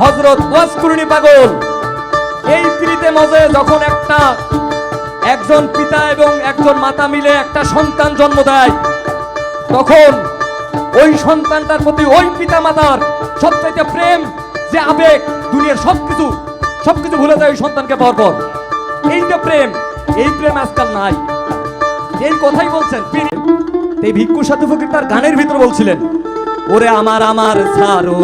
হজরত ওয়াসকুরুনি পাগল। এই প্রীতে মজে যখন একটা, একজন পিতা এবং একজন মাতা মিলে একটা সন্তান জন্ম দেয়, তখন ওই সন্তানটার প্রতি ওই পিতা মাতার সবচাইতে প্রেম যে আবেগ, দুনিয়ার সবকিছু সবকিছু ভুলে যায় ওই সন্তানকে পাওয়ার পর। এই যে প্রেম, এই প্রেম আজকাল নাই। এই কথাই বলছেন এই ভিক্ষু সাধু ফকির তার গানের ভিতরে বলছিলেন, ওরে আমার আমার ছাড়ো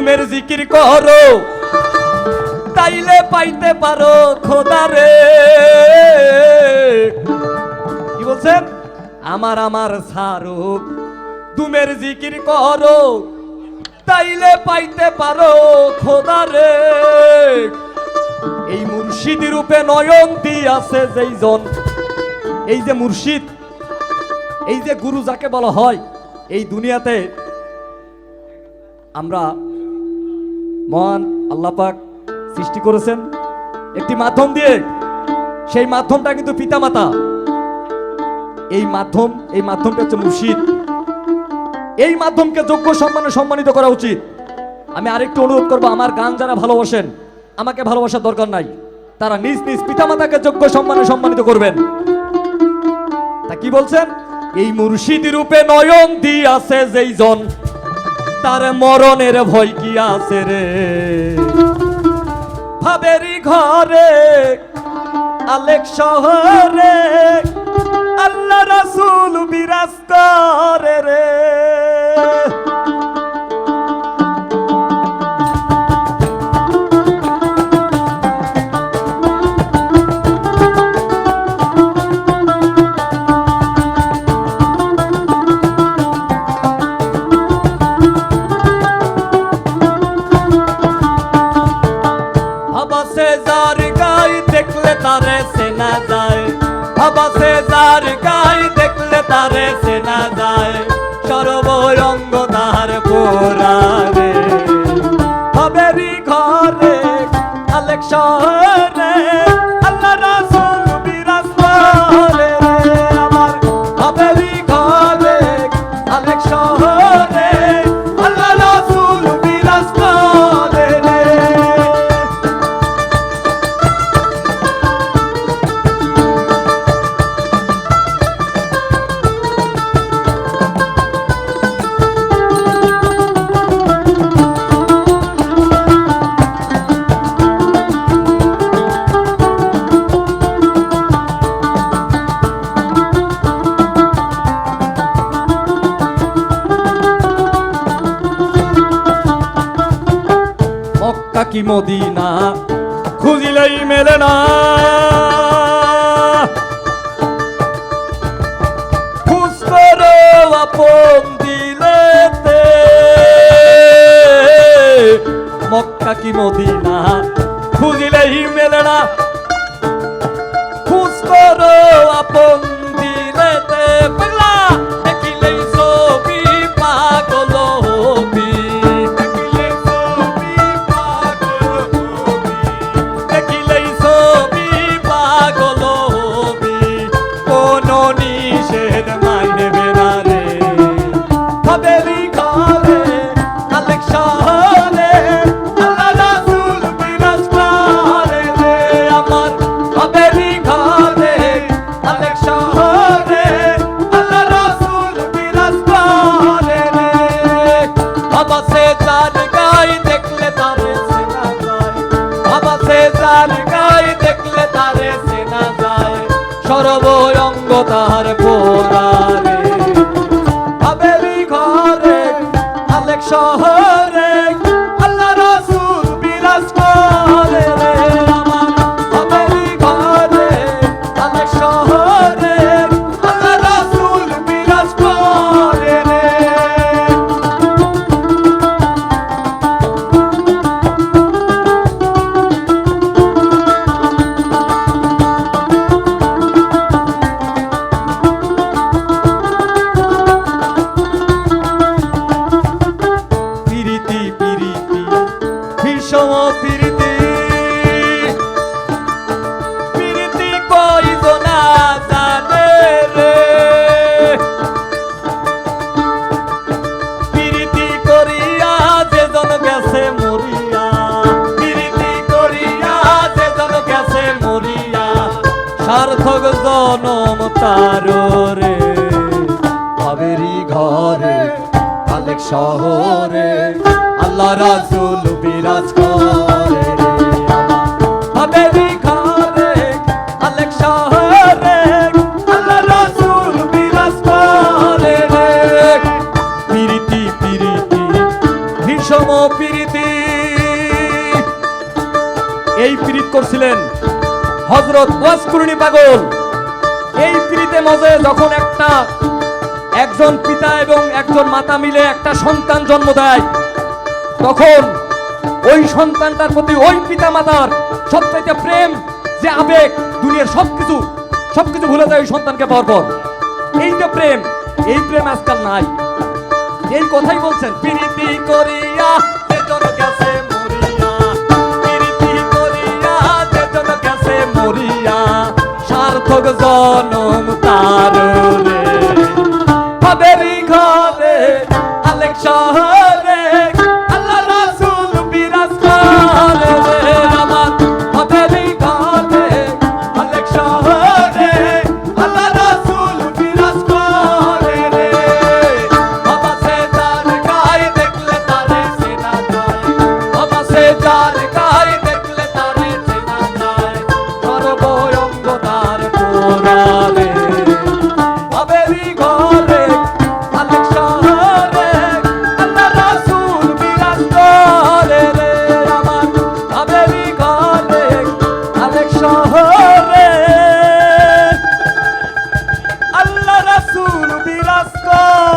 তুমের জিকির করো, তাইলে পাইতে পারো খোদারে কি বলছেন? আমার আমার ছাড়ুক তুমের জিকির করো, তাইলে পাইতে পারো খোদারে এই মুর্শিদ রূপে নয়ন্তি আছে যেই জন। এই যে মুর্শিদ, এই যে গুরু যাকে বলা হয়, এই দুনিয়াতে আমরা মহান আল্লাহ পাক সৃষ্টি করেছেন একটি মাধ্যম দিয়ে। সেই মাধ্যমটা কিন্তু পিতামাতা। এই মাধ্যম, এই মাধ্যমটা হচ্ছে মুর্শিদ। এই মাধ্যমকে যোগ্য সম্মানে সম্মানিত করা উচিত। আমি আরেকটু অনুরোধ করব, আমার গান যারা ভালোবাসেন, আমাকে ভালোবাসার দরকার নাই। তারা নিজ নিজ পিতামাতাকে যোগ্য সম্মানে সম্মানিত করবেন। তা কি বলছেন? এই মুর্শিদ রূপে নয়ন আছে যেই জন তার মরণের ভয় কি আছে রে? ভাবেরি ঘরে, আলেক শহরে, আল্লাহ রাসুল বিরাজ করে রে। তার পোরারে হবেরি ঘরে আলেক কি মদিনা? খুঁজিলেই মেলে না। মক্কা কি মদিনা? খুঁজিলেই মেলে না। খুঁজ করো আপন দিলেতে। seda সর্বঙ্গ তার পোরারে হাবেলি ঘরে আলেক শহরে তারে বাবেরি ঘরে, আলেক শহরে, আল্লাহ রাসূল বিরাজ করে রে বাবেরি ঘরে, আলেক শহরে, আল্লাহ রাসূল বিরাজ রে। পিরিতি পিরিতি ভীষম পিরিতি। এই পিরিত করছিলেন হজরত ওয়াসকুরুনি পাগল। এই পিরিতে মজে যখন একটা, একজন পিতা এবং একজন মাতা মিলে একটা সন্তান জন্ম দেয়, তখন ওই সন্তানটার প্রতি ওই পিতা মাতার সবচাইতে প্রেম যে আবেগ, দুনিয়ার সবকিছু সবকিছু ভুলে যায় ওই সন্তানকে পাওয়ার পর। এই যে প্রেম, এই প্রেম আজকাল নাই। এই কথাই বলছেন, প্রীতি করিয়া জনম তার রে Costco!